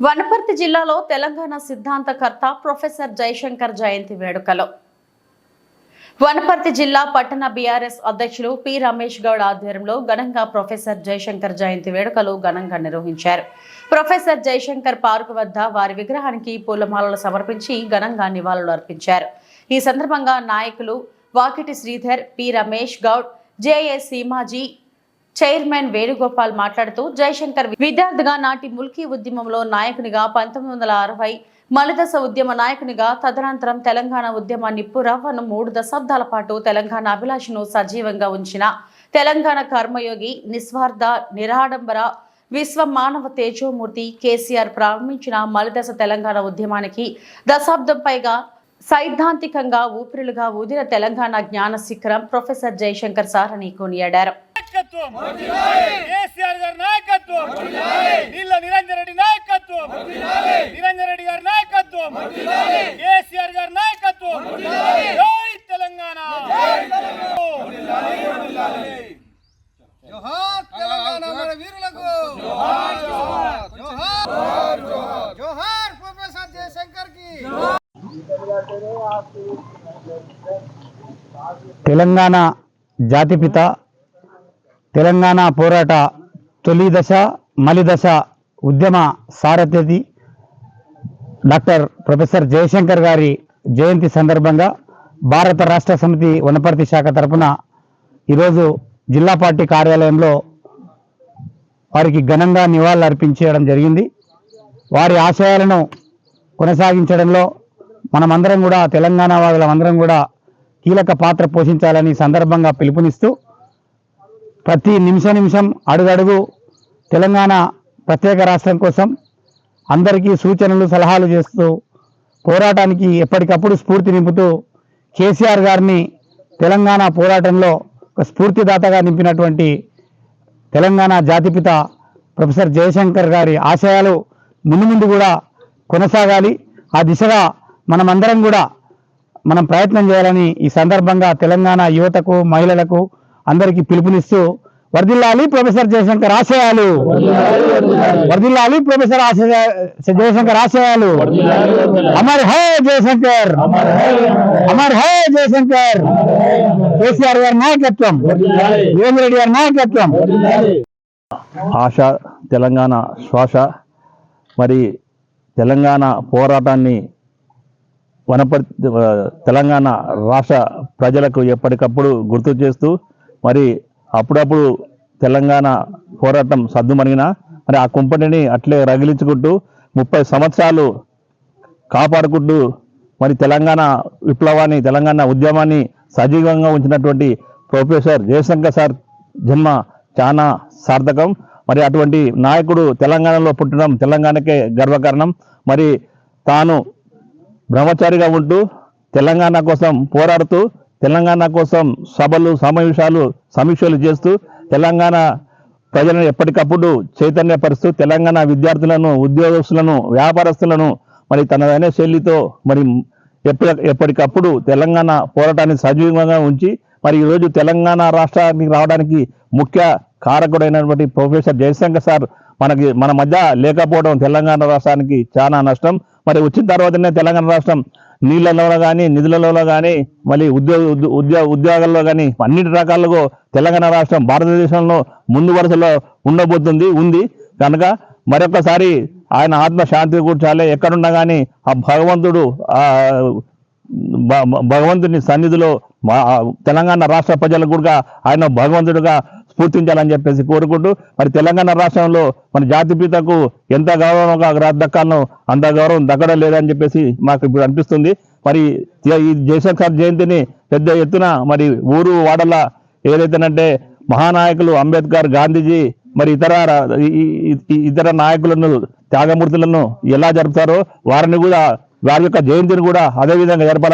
వనపర్తి జిల్లాలో తెలంగాణ సిద్ధాంతకర్త ప్రొఫెసర్ జయశంకర్ జయంతి వేడుకలు. వనపర్తి జిల్లా పట్టణ బీఆర్ఎస్ అధ్యక్షులు పి రమేష్ గౌడ్ ఆధ్వర్యంలో ఘనంగా ప్రొఫెసర్ జయశంకర్ జయంతి వేడుకలు ఘనంగా నిర్వహించారు. ప్రొఫెసర్ జయశంకర్ పార్కు వద్ద వారి విగ్రహానికి పూలమాలలు సమర్పించి ఘనంగా నివాళులు అర్పించారు. ఈ సందర్భంగా నాయకులు Vakiti Sridhar P Ramesh Goud J A సీమాజీ chairman Venugopal మాట్లాడుతూ జయశంకర్ విద్యార్థిగా నాటి ముల్కీ ఉద్యమంలో నాయకునిగా పంతొమ్మిది వందల అరవై మలిదశ ఉద్యమ నాయకునిగా తదనంతరం తెలంగాణ ఉద్యమ నిప్పు రవ్వను మూడు దశాబ్దాల పాటు తెలంగాణ అభిలాషను సజీవంగా ఉంచిన తెలంగాణ కర్మయోగి నిస్వార్థ నిరాడంబర విశ్వ మానవ తేజోమూర్తి కేసీఆర్ ప్రారంభించిన మలిదశ తెలంగాణ ఉద్యమానికి దశాబ్దం పైగా సైద్ధాంతికంగా ఊపిరులుగా ఊదిన తెలంగాణ జ్ఞాన శిఖరం ప్రొఫెసర్ జయశంకర్ సార్ అని కొనియాడారు. నాయకత్వం. కేసీఆర్ గారి నాయకత్వం. నీళ్ళ నిరంజన్ రెడ్డి నాయకత్వం. నిరంజన్ రెడ్డి గారి నాయకత్వం. కేసీఆర్ గారి నాయకత్వం. జై తెలంగాణ. జోహార్ తెలంగాణ మన వీరులకు. జోహార్. జోహార్ జోహార్ ప్రొఫెసర్ జయశంకర్కి తెలంగాణ జాతిపిత తెలంగాణ పోరాట తొలి దశ మలిదశ ఉద్యమ సారథ్యతి డాక్టర్ ప్రొఫెసర్ జయశంకర్ గారి జయంతి సందర్భంగా భారత రాష్ట్ర సమితి వనపర్తి శాఖ తరపున ఈరోజు జిల్లా పార్టీ కార్యాలయంలో వారికి ఘనంగా నివాళులు అర్పించడం జరిగింది. వారి ఆశయాలను కొనసాగించడంలో మనమందరం కూడా తెలంగాణ వాళ్ళందరం కూడా కీలక పాత్ర పోషించాలని సందర్భంగా పిలుపునిస్తూ ప్రతి నిమిష నిమిషం అడుగడుగు తెలంగాణ ప్రత్యేక రాష్ట్రం కోసం అందరికీ సూచనలు సలహాలు చేస్తూ పోరాటానికి ఎప్పటికప్పుడు స్ఫూర్తి నింపుతూ కేసీఆర్ గారిని తెలంగాణ పోరాటంలో ఒక స్ఫూర్తిదాతగా నింపినటువంటి తెలంగాణ జాతిపిత ప్రొఫెసర్ జయశంకర్ గారి ఆశయాలు ముందు ముందు కూడా కొనసాగాలి. ఆ దిశగా మనమందరం కూడా మనం ప్రయత్నం చేయాలని ఈ సందర్భంగా తెలంగాణ యువతకు మహిళలకు అందరికీ పిలుపునిస్తూ వర్దిల్లాలి ప్రొఫెసర్ జయశంకర్ ఆశయాలు. వర్దిల్లాలి ప్రొఫెసర్ ఆశయ జయశంకర్ ఆశయాలు. అమర్ హే జయశంకర్. అమర్ హే జయశంకర్. కేసీఆర్ గారి నాయకత్వం. రేవంత్ రెడ్డి గారి నాయకత్వం. ఆశ తెలంగాణ శ్వాస. మరి తెలంగాణ పోరాటాన్ని వనపర్తి తెలంగాణ రాష్ట్ర ప్రజలకు ఎప్పటికప్పుడు గుర్తు చేస్తూ మరి అప్పుడప్పుడు తెలంగాణ పోరాటం సద్దుమణిగిన మరి ఆ కుంపటిని అట్లే రగిలించుకుంటూ ముప్పై సంవత్సరాలు కాపాడుకుంటూ మరి తెలంగాణ విప్లవాన్ని తెలంగాణ ఉద్యమాన్ని సజీవంగా ఉంచినటువంటి ప్రొఫెసర్ జయశంకర్ సార్ జన్మ చాలా సార్థకం. మరి అటువంటి నాయకుడు తెలంగాణలో పుట్టడం తెలంగాణకే గర్వకారణం. మరి తాను బ్రహ్మచారిగా ఉంటూ తెలంగాణ కోసం పోరాడుతూ తెలంగాణ కోసం సభలు సమావేశాలు సమీక్షలు చేస్తూ తెలంగాణ ప్రజలను ఎప్పటికప్పుడు చైతన్యపరుస్తూ తెలంగాణ విద్యార్థులను ఉద్యోగస్తులను వ్యాపారస్తులను మరి తనదైన శైలితో మరి ఎప్పటి ఎప్పటికప్పుడు తెలంగాణ పోరాటాన్ని సజీవంగా ఉంచి మరి ఈరోజు తెలంగాణ రాష్ట్రానికి రావడానికి ముఖ్య కారకుడైనటువంటి ప్రొఫెసర్ జయశంకర్ సార్ మనకి మన మధ్య లేకపోవడం తెలంగాణ రాష్ట్రానికి చాలా నష్టం. మరి వచ్చిన తర్వాతనే తెలంగాణ రాష్ట్రం నీళ్ళలో కానీ నిధులలో కానీ మళ్ళీ ఉద్యోగ ఉద్యో- ఉద్యోగ ఉద్యోగాల్లో కానీ అన్నిటి రకాలుగా తెలంగాణ రాష్ట్రం భారతదేశంలో ముందు వరుసలో ఉండబోతుంది ఉంది. కనుక మరొకసారి ఆయన ఆత్మ శాంతి కూర్చాలి. ఎక్కడున్నా కానీ ఆ భగవంతుడు భగవంతుని సన్నిధిలో తెలంగాణ రాష్ట్ర ప్రజలకు కూడా ఆయన భగవంతుడుగా స్ఫూర్తించాలని చెప్పేసి కోరుకుంటూ మరి తెలంగాణ రాష్ట్రంలో మన జాతిపితకు ఎంత గౌరవం రా- అంత గౌరవం దక్కడం లేదని చెప్పేసి మాకు ఇప్పుడు అనిపిస్తుంది. మరి ఈ- జయశంకర్ జయంతిని పెద్ద ఎత్తున మరి ఊరు వాడల ఏదైతేనంటే మహానాయకులు అంబేద్కర్ గాంధీజీ మరి ఇతర ఇతర నాయకులను త్యాగమూర్తులను ఎలా జరుపుతారో వారిని కూడా వారి యొక్క జయంతిని కూడా అదే విధంగా జరపాలని